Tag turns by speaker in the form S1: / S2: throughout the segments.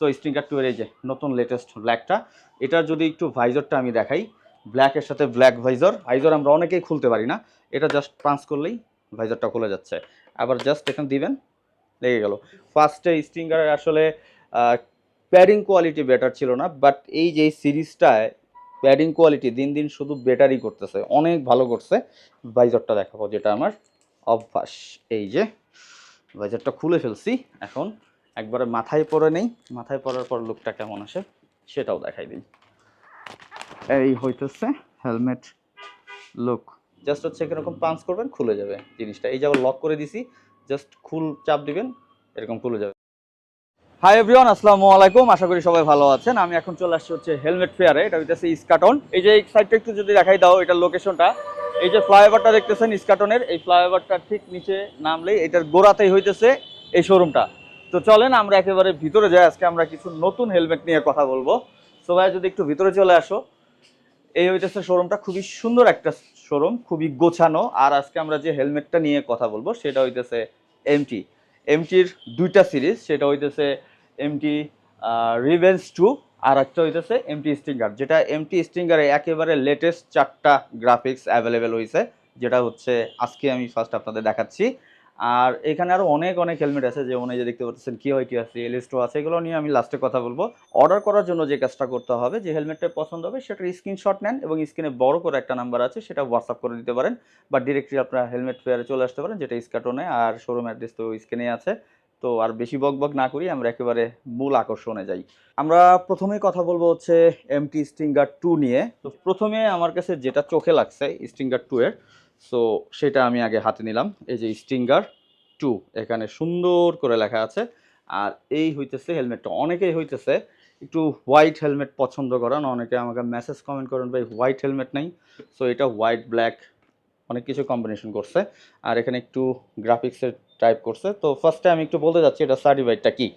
S1: তো Stinger two এর এই যে, নতুন লেটেস্ট ব্ল্যাকটা এটার যদি একটু ভাইজরটা আমি দেখাই ব্ল্যাকের সাথে ব্ল্যাক ভাইজর ভাইজর আমরা অনেকেই খুলতে পারি না। এটা জাস্ট পাঞ্চ করলেই ভাইজরটা খুলে যাচ্ছে। আবার জাস্ট এখানে দিবেন, লেগে গেল। ফার্স্টে স্টিঙ্গারের আসলে প্যাডিং কোয়ালিটি বেটার ছিল না বাট এই যে সিরিজটায় প্যাডিং কোয়ালিটি দিন দিন শুধু বেটারই করতেছে। অনেক ভালো করছে ভাইজরটা দেখাবো, যেটা আমার অভ্যাস। এই যে ভাইজরটা খুলে ফেলছি, এখন একবারে মাথায় পরে নেই। মাথায় পরার পর লুকটা কেমন আসে, সেটাও দেখাই দিই। এই হইতেছে হেলমেট লুক জাস্ট হচ্ছে এরকম পাঞ্চ করবেন, খুলে যাবে জিনিসটা। এই যে আবার লক করে দিছি জাস্ট খুল চাপ দিবেন, এরকম খুলে যাবে। হাই এভরিওয়ান আসসালামু আলাইকুম। আশা করি সবাই ভালো আছেন। আমি এখন চলে আসছি হচ্ছে হেলমেট ফেয়ারে এটা হইতেছে ইস্কাটন এই যে এই সাইডটা একটু যদি দেখাই দাও, এটার লোকেশনটা এই যে ফ্লাইওভারটা দেখতেছেন ইস্কাটনের এই ফ্লাইওভারটা ঠিক নিচে নামলেই এটার গোড়াতেই হইতেছে এই শোরুমটা তো চলেন, আমরা একেবারে ভিতরে যাই। আজকে আমরা কিছু নতুন হেলমেট নিয়ে কথা বলব। সো ভাই, যদি একটু ভিতরে চলে আসো, এই হইতেছে শোরুমটা খুবই সুন্দর একটা শোরুম খুবই গোছানো। আর আজকে আমরা যে হেলমেটটা নিয়ে কথা বলব, সেটা হইতেছে এমটি এমটির দুইটা সিরিজ সেটা হইতেছে এমটি রিভেন্স টু আর একটা হইতেছে এমটি স্টিঙ্গার যেটা এমটি স্টিঙ্গারে একেবারে লেটেস্ট চারটা গ্রাফিক্স অ্যাভেলেবেল হয়েছে যেটা হচ্ছে, আজকে আমি ফার্স্ট আপনাদের দেখাচ্ছি। আর এখানে আরও অনেক অনেক হেলমেট আছে, যেমন এই যে দেখতে পাচ্ছেন, কি হয়, কি আছে এলিস্টো আছে, এগুলো নিয়ে আমি লাস্টে কথা বলব। অর্ডার করার জন্য যে কাজটা করতে হবে, যে হেলমেটটা পছন্দ হবে সেটার স্ক্রিনশট নেন এবং স্ক্রিনে বড় করে একটা নাম্বার আছে, সেটা হোয়াটসঅ্যাপ করে দিতে পারেন বা ডিরেক্টলি আপনারা হেলমেট ফেয়ারে চলে আসতে পারেন, যেটা স্কাটনে আর শোরুম অ্যাড্রেস তো স্ক্রিনে আছে। তো আর বেশি বক বক না করি, আমরা একেবারে মূল আকর্ষণে যাই। আমরা প্রথমেই কথা বলব হচ্ছে এমটি স্টিঙ্গার টু নিয়ে। তো প্রথমে আমার কাছে যেটা চোখে লাগছে স্টিঙ্গার টু এর সো সেটা আমি আগে হাতে নিলাম। এই যে স্টিঙ্গার টু এখানে সুন্দর করে লেখা আছে। আর এই হইতেছে হেলমেটটা অনেকেই হইতেছে একটু হোয়াইট হেলমেট পছন্দ করেন, অনেকে আমাকে মেসেজ কমেন্ট করেন, ভাই হোয়াইট হেলমেট নাই। সো এটা হোয়াইট ব্ল্যাক অনেক কিছু কম্বিনেশন করছে। আর এখানে একটু গ্রাফিক্সের টাইপ করছে। তো ফার্স্টে আমি একটু বলতে যাচ্ছি, এটা সার্টিফাইডটা কি?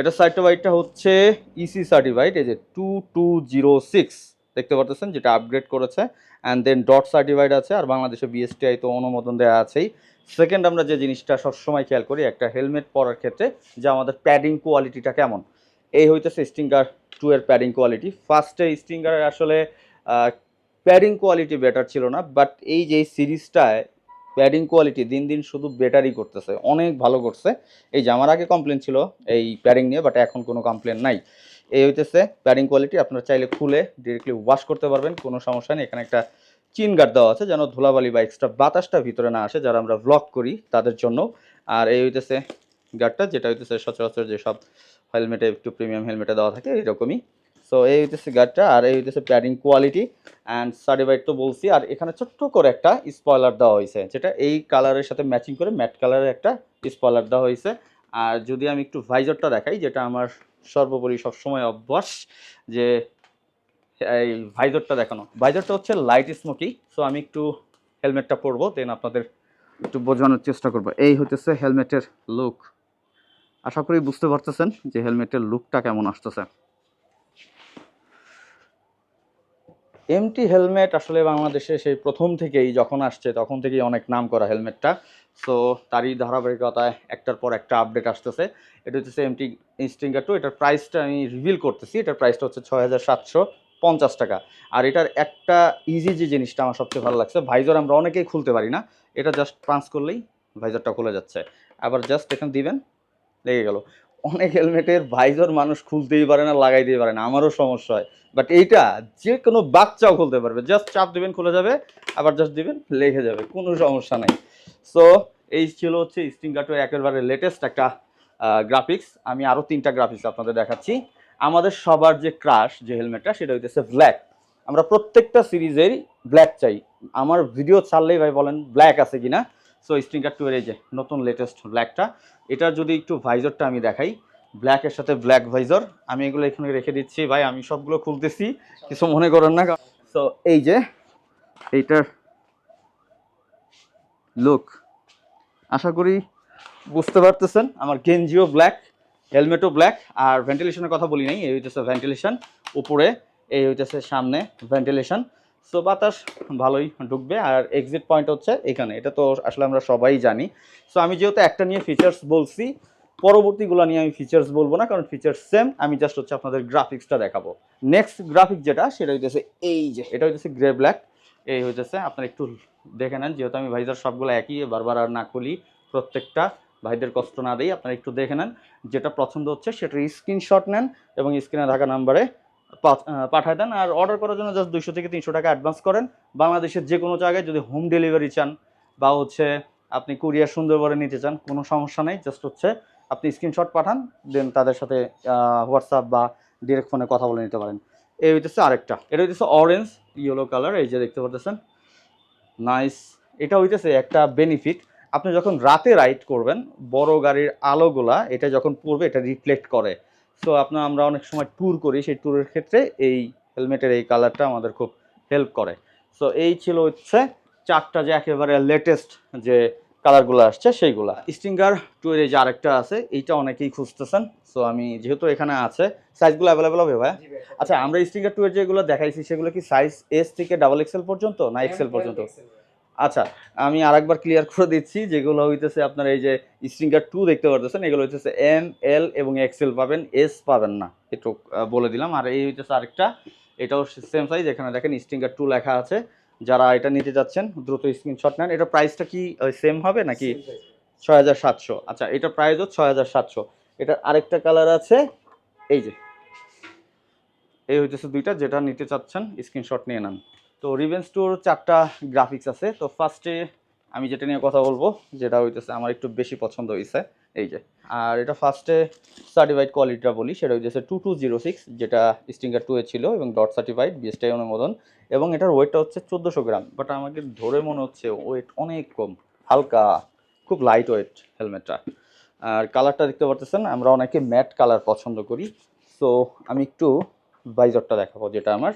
S1: এটা সার্টিফাইডটা হচ্ছে E ইসি সার্টিফাইড এই যে টু টু জিরো সিক্স দেখতে পারতেছেন যেটা আপগ্রেড করেছে। অ্যান্ড দেন ডট সার্টিফাইড আছে, আর বাংলাদেশে বিএসটিআই তো অনুমোদন দেওয়া আছেই। সেকেন্ড আমরা যে জিনিসটা সবসময় খেয়াল করি, একটা হেলমেট পরার ক্ষেত্রে যে আমাদের প্যাডিং কোয়ালিটিটা কেমন। এই হইতেছে স্টিঙ্গার টু এর প্যাডিং কোয়ালিটি ফার্স্টে স্টিঙ্গারের আসলে প্যাডিং কোয়ালিটি বেটার ছিল না বাট এই যে সিরিজটায় প্যাডিং কোয়ালিটি দিন দিন শুধু বেটারই করতেছে, অনেক ভালো করছে। এই যে আমার আগে কমপ্লেন ছিল এই প্যাডিং নিয়ে বাট এখন কোনো কমপ্লেন নাই। এই হইতেছে প্যাডিং কোয়ালিটি আপনারা চাইলে খুলে ডিরেক্টলি ওয়াশ করতে পারবেন, কোনো সমস্যা নেই। এখানে একটা চিন গার্ড দেওয়া আছে যেন ধুলাবালি বা এক্সট্রা বাতাসটা ভিতরে না আসে, যারা আমরা ব্লগ করি তাদের জন্য। আর এই হইতেছে গার্ডটা যেটা হইতেছে সচরাচর যেসব হেলমেটে একটু প্রিমিয়াম হেলমেটে দেওয়া থাকে, এরকমই। সো এই হইতেছে গার্ডটা আর এই হইতেছে প্যাডিং কোয়ালিটি অ্যান্ড সার্টিফাইড তো বলছি। আর এখানে ছোট্ট করে একটা স্পয়লার দেওয়া হয়েছে যেটা এই কালারের সাথে ম্যাচিং করে ম্যাট কালারের একটা স্পয়লার দেওয়া হয়েছে আর যদি আমি একটু ভাইজরটা দেখাই, যেটা আমার সর্বোপরি সবসময় অভ্যাস যে, এই ভাইজরটা দেখানো। ভাইজরটা হচ্ছে লাইট স্মোকি সো আমি একটু হেলমেটটা পরবো দেন আপনাদের একটু বোঝানোর চেষ্টা করব। এই হইতেছে হেলমেটের লুক আশা করি বুঝতে পারতেছেন যে হেলমেটের লুকটা কেমন আসতেছে। এমটি হেলমেট আসলে বাংলাদেশে সেই প্রথম থেকেই যখন আসছে, তখন থেকেই অনেক নাম করা হেলমেটটা সো তারই ধারাবাহিকতায় একটার পর একটা আপডেট আসতেছে। এটা হচ্ছে এমটি ইনস্টিঙ্গার টু এটার প্রাইসটা আমি রিভিল করতেছি। এটার প্রাইসটা হচ্ছে ছয় পঞ্চাশ টাকা। আর এটার একটা ইজি যে জিনিসটা আমার সবচেয়ে ভালো লাগছে ভাইজার আমরা অনেকেই খুলতে পারি না। এটা জাস্ট ট্রান্স করলেই ভাইজারটা খুলে যাচ্ছে। আবার জাস্ট এখানে দিবেন, লেগে গেল। অনেক হেলমেটের ভাইজর মানুষ খুলতেই পারে না লাগাই দিতে পারে না, আমারও সমস্যা হয়। বাট এইটা যে কোনো বাচ্চাও খুলতে পারবে জাস্ট চাপ দিবেন, খুলে যাবে, আবার জাস্ট দিবেন, লেগে যাবে, কোনো সমস্যা নাই। সো এই ছিল হচ্ছে স্টিঙ্গাটোর একেবারে লেটেস্ট একটা গ্রাফিক্স আমি আরও তিনটা গ্রাফিক্স আপনাদের দেখাচ্ছি। আমাদের সবার যে ক্রাশ যে হেলমেটটা, সেটা হইতেছে ব্ল্যাক আমরা প্রত্যেকটা সিরিজের ব্ল্যাক চাই। আমার ভিডিও ছাড়লেই ভাই বলেন ব্ল্যাক আছে কিনা সো স্টিঙ্গার টু এর এই যে নতুন লেটেস্ট ব্ল্যাকটা এটার যদি একটু ভাইজরটা আমি দেখাই ব্ল্যাকের সাথে ব্ল্যাক ভাইজর আমি এগুলো এখানে রেখে দিচ্ছি, ভাই, আমি সবগুলো খুলতেছি, কিছু মনে করেন না। সো এই যে, এইটার লুক আশা করি বুঝতে পারতেছেন, আমার গেঞ্জিও ব্ল্যাক হেলমেটও ব্ল্যাক আর ভেন্টিলেশনের কথা বলি নাই, এই হইতেছে ভেন্টিলেশন উপরে, এই হইতেছে সামনে ভেন্টিলেশন সো বাতাস ভালোই ঢুকবে, আর এক্সিট পয়েন্ট হচ্ছে এখানে। এটা তো আসলে আমরা সবাই জানি। সো আমি যেহেতু একটা নিয়ে ফিচার্স বলছি, পরবর্তীগুলো নিয়ে আমি ফিচার্স বলব না, কারণ ফিচার্স সেম আমি জাস্ট হচ্ছে আপনাদের গ্রাফিক্সটা দেখাবো। নেক্সট গ্রাফিক যেটা, সেটা হইতেছে এই যে, এটা হইতেছে গ্রে ব্ল্যাক এই হইতেছে, আপনারা একটু দেখে নেন, যেহেতু আমি ভাইজার সবগুলো একই, বারবার আর না খুলি প্রত্যেকটা। ভাইদের কষ্ট না দিই, আপনারা একটু দেখে নেন। যেটা পছন্দ হচ্ছে, সেটার স্ক্রিনশট নেন এবং স্ক্রিনে থাকা নাম্বারে পাঠায় দেন আর অর্ডার করার জন্য জাস্ট দুইশো থেকে তিনশো টাকা অ্যাডভান্স করেন। বাংলাদেশের যে কোনো জায়গায় যদি হোম ডেলিভারি চান বা হচ্ছে আপনি কুরিয়ার সুন্দরবনে নিতে চান, কোনো সমস্যা নেই। জাস্ট হচ্ছে আপনি স্ক্রিনশট পাঠান দেন তাদের সাথে হোয়াটসঅ্যাপ বা ডিরেক্ট ফোনে কথা বলে নিতে পারেন। এই হইতেছে আরেকটা। এটা হইতেছে অরেঞ্জ ইয়েলো কালার এই যে দেখতে পাচ্ছেন নাইস এটা হইতেছে একটা বেনিফিট আপনি যখন রাতে রাইড করবেন, বড় গাড়ির আলোগুলা, এটা যখন পড়বে, এটা রিফ্লেক্ট করে। সো আপনার আমরা অনেক সময় ট্যুর করি সেই ট্যুরের ক্ষেত্রে এই হেলমেটের এই কালারটা আমাদের খুব হেল্প করে। সো এই ছিল হচ্ছে চারটা যে একেবারে লেটেস্ট যে কালারগুলো আসছে সেইগুলা। স্টিঙ্গার টুয়ের এই যে আরেকটা আছে এইটা অনেকেই খুঁজতেছেন। সো আমি যেহেতু এখানে আছে সাইজগুলো অ্যাভেলেবেল হবে ভাই আচ্ছা আমরা স্টিঙ্গার টুয়ের যেগুলো দেখাইছি সেগুলো কি সাইজ এস থেকে ডাবল এক্সেল পর্যন্ত না এক্সেল পর্যন্ত? আচ্ছা আমি আরেকবার ক্লিয়ার করে দিচ্ছি যেগুলো হইতেছে আপনার এই যে স্ট্রিঙ্গার টু দেখতে পারতেছেন এগুলো হইতেছে এম এল এবং এক্সেল পাবেন এস পাবেন না। একটু বলে দিলাম। আর এই হইতেছে আরেকটা এটাও সেম সাইজ এখানে দেখেন স্ট্রিঙ্গার টু লেখা আছে। যারা এটা নিতে যাচ্ছেন দ্রুত স্ক্রিনশট নেন। এটা প্রাইসটা কি সেম হবে নাকি ছয় হাজার সাতশো? আচ্ছা এটা প্রাইসও ছয় হাজার সাতশো। এটার আরেকটা কালার আছে এই যে। এই হইতেছে দুইটা যেটা নিতে চাচ্ছেন স্ক্রিনশট নিয়ে নেন। তো রিভেন্স টুর চারটা গ্রাফিক্স আছে। তো ফার্স্টে আমি যেটা নিয়ে কথা বলব, যেটা হইতেছে আমার একটু বেশি পছন্দ হয়েছে এই যে। আর এটা ফার্স্টে সার্টিফাইড কোয়ালিটিটা বলি, সেটা হইতেছে টু টু জিরো সিক্স যেটা স্টিঙ্গার টু এ ছিল এবং ডট সার্টিফাইড বিএসটাই অনুমোদন। এবং এটার ওয়েটটা হচ্ছে চোদ্দোশো গ্রাম। বাট আমাকে ধরে মনে হচ্ছে ওয়েট অনেক কম, হালকা, খুব লাইট ওয়েট হেলমেটটা আর কালারটা দেখতে পারতেছেন, আমরা অনেকে ম্যাট কালার পছন্দ করি। সো আমি একটু বাইজরটা দেখাবো, যেটা আমার।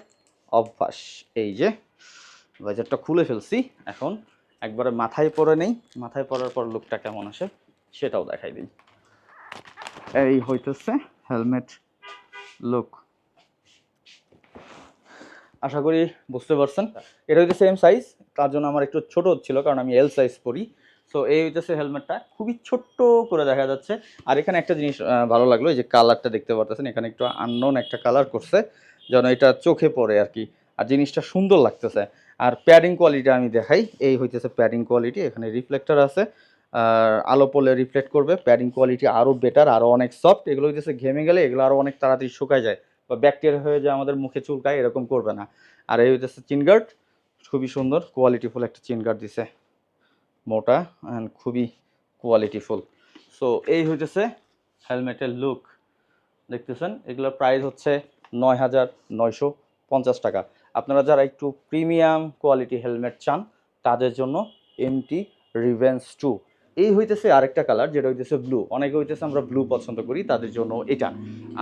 S1: অভ্যাস। এই যে বাইজারটা খুলে ফেলছি। এখন একবারে মাথায় পরে নেই। মাথায় পরার পর লুকটা কেমন আসে, সেটাও দেখাই দিই। এই হইতেছে হেলমেট লুক আশা করি বুঝতে পারছেন। এটা হইতে সেম সাইজ তার জন্য আমার একটু ছোট ছিল কারণ আমি এল সাইজ পরি। সো এই হইতেছে হেলমেটটা খুবই ছোট্ট করে দেখা যাচ্ছে। আর এখানে একটা জিনিস ভালো লাগল, এই যে কালারটা দেখতে পারতেছেন, এখানে একটু আননোন একটা কালার করছে। যেন এটা চোখে পড়ে আর কি। আর জিনিসটা সুন্দর লাগতেছে। আর প্যাডিং কোয়ালিটি আমি দেখাই। এই হইতেছে প্যাডিং কোয়ালিটি এখানে রিফ্লেক্টর আছে। আর আলো পড়লে রিফ্লেক্ট করবে। প্যাডিং কোয়ালিটি আরও বেটার আরও অনেক সফট এগুলো হইতেছে ঘেমে গেলে এগুলো আরও অনেক তাড়াতাড়ি শুকায় যায় বা ব্যাকটেরিয়া হয়ে যায় আমাদের মুখে চুলকায় এরকম করবে না। আর এই হইতেছে চিনগার্ড খুবই সুন্দর কোয়ালিটিফুল একটা চিনগার্ড দিছে। মোটা অ্যান্ড খুবই কোয়ালিটিফুল সো এই হইতেছে হেলমেটের লুক দেখতেছেন? এগুলোর প্রাইস হচ্ছে নয় হাজার নয়শো পঞ্চাশ টাকা। আপনারা যারা একটু প্রিমিয়াম কোয়ালিটি হেলমেট চান, তাদের জন্য এমটি রিভেন্স টু এই হইতেছে আরেকটা কালার, যেটা হইতেছে ব্লু অনেকে হইতেছে আমরা ব্লু পছন্দ করি, তাদের জন্য এটা।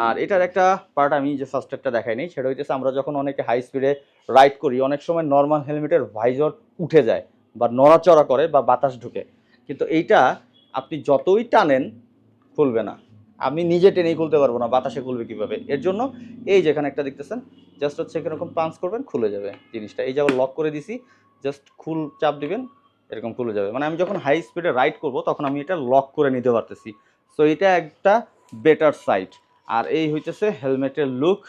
S1: আর এটার একটা পার্ট আমি যে ফার্স্ট একটা দেখাই নাই, সেটা হইতেছে আমরা যখন অনেকে হাই স্পিডে রাইড করি, অনেক সময় নর্মাল হেলমেটের ভাইজর উঠে যায় বা নড়াচড়া করে বা বাতাস ঢুকে। কিন্তু এইটা আপনি যতই টানেন, খুলবে না। আমি নিজে টেনেই খুলতে পারব না, বাতাসে খুলবে কীভাবে? এর জন্য এই যেখানে একটা দেখতেছেন জাস্ট হচ্ছে এরকম পাঞ্চ করবেন, খুলে যাবে জিনিসটা। এই যাব লক করে দিছি জাস্ট খুল চাপ দিবেন, এরকম খুলে যাবে। মানে আমি যখন হাই স্পিডে রাইড করব, তখন আমি এটা লক করে নিতে পারতেছি। সো এটা একটা বেটার সাইট আর এই হইতেছে হেলমেটের লুক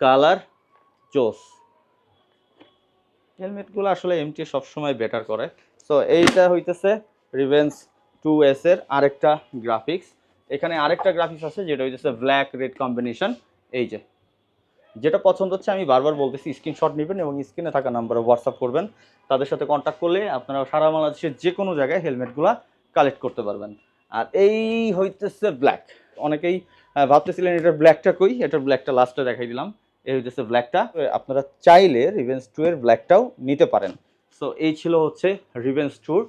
S1: কালার চোস হেলমেটগুলো আসলে এমটি সবসময় বেটার করে। সো এইটা হইতেছে রিভেন্স টু এস এর আরেকটা গ্রাফিক্স এখানে আরেকটা গ্রাফিক্স আছে, যেটা হইতেছে ব্ল্যাক রেড কম্বিনেশন এই যে, যেটা পছন্দ হচ্ছে আমি বারবার বলতেছি স্ক্রিনশট নেবেন এবং স্ক্রিনে থাকা নাম্বারে হোয়াটসঅ্যাপ করবেন। তাদের সাথে কন্ট্যাক্ট করলে আপনারা সারা বাংলাদেশের যে কোনো জায়গায় হেলমেটগুলো কালেক্ট করতে পারবেন। আর এই হইতেছে ব্ল্যাক অনেকেই ভাবতেছিলেন এটার ব্ল্যাকটা কই? এটার ব্ল্যাকটা লাস্টে দেখাই দিলাম। এই হইতেছে ব্ল্যাকটা আপনারা চাইলে রিভেন্স টু এর ব্ল্যাকটাও নিতে পারেন। সো এই ছিল হচ্ছে রিভেন্স টুর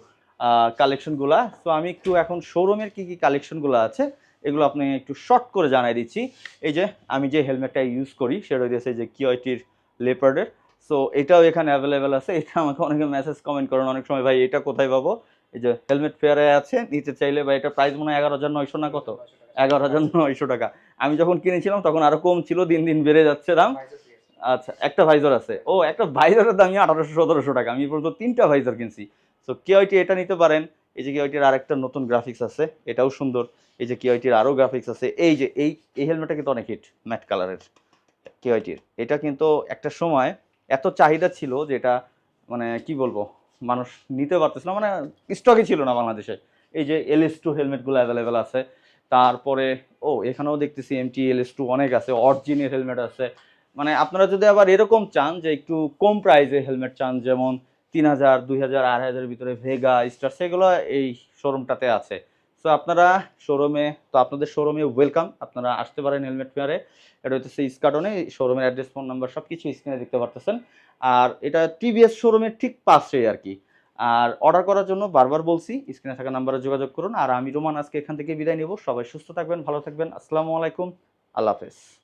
S1: কালেকশনগুলা সো আমি একটু এখন শোরুমের কি কি কালেকশনগুলো আছে, এগুলো আপনি একটু শর্ট করে জানাই দিচ্ছি। এই যে, আমি যে হেলমেটটা ইউজ করি, সেটা হইতেছে যে কিওয়াইটির লেপার্ডের সো এটাও এখানে অ্যাভেলেবেল আছে। এটা আমাকে অনেকে মেসেজ কমেন্ট করেন অনেক সময়, ভাই, এটা কোথায় পাবো? এই যে হেলমেট ফেয়ারে আছে, নিতে চাইলে বা এটা প্রাইস মনে হয় এগারো হাজার নয়শো না কত? এগারো হাজার নয়শো টাকা। আমি যখন কিনেছিলাম, তখন আরও কম ছিল, দিন দিন বেড়ে যাচ্ছে দাম। আচ্ছা একটা ভাইজার আছে। ও, একটা ভাইজারের দামই আঠারোশো সতেরোশো টাকা। আমি পর্যন্ত তিনটা ভাইজার কিনছি। সো কেওয়াইটি এটা নিতে পারেন। এই যে কিওয়াইটির আরেকটা নতুন গ্রাফিক্স আছে এটাও সুন্দর। এই যে কিওয়াইটির আরও গ্রাফিক্স আছে। এই যে এই এই হেলমেটটা কিন্তু অনেক হিট ম্যাট কালারের কিওয়াইটির এটা কিন্তু একটা সময় এত চাহিদা ছিল যে এটা মানে কি বলব মানুষ নিতে পারতেছিল না, মানে স্টকে ছিল না বাংলাদেশে। এই যে এল এস টু হেলমেটগুলো অ্যাভেলেবেল আছে। তারপরে ও এখানেও দেখতেছি এমটি এল এস টু অনেক আছে। অরিজিনের হেলমেট আছে। মানে আপনারা যদি আবার এরকম চান যে একটু কম প্রাইসে হেলমেট চান যেমন তিন হাজার, দুই হাজার, আড়াই হাজারের ভিতরে ভেগা স্টার সেগুলো এই শোরুমটাতে আছে। সো আপনারা শোরুমে তো আপনাদের শোরুমে ওয়েলকাম আপনারা আসতে পারেন হেলমেট ফেয়ারে এটা হচ্ছে ইস্কাটনে শোরুমের অ্যাড্রেস ফোন নাম্বার সব কিছু স্ক্রিনে দেখতে পারতেছেন। আর এটা টিভিএস শোরুমের ঠিক পাশেই আর কি। আর অর্ডার করার জন্য বারবার বলছি স্ক্রিনে থাকা নাম্বারে যোগাযোগ করুন। আর আমি রোমান আজকে এখান থেকে বিদায় নেব। সবাই সুস্থ থাকবেন, ভালো থাকবেন। আসসালামু আলাইকুম। আল্লাহ হাফেজ।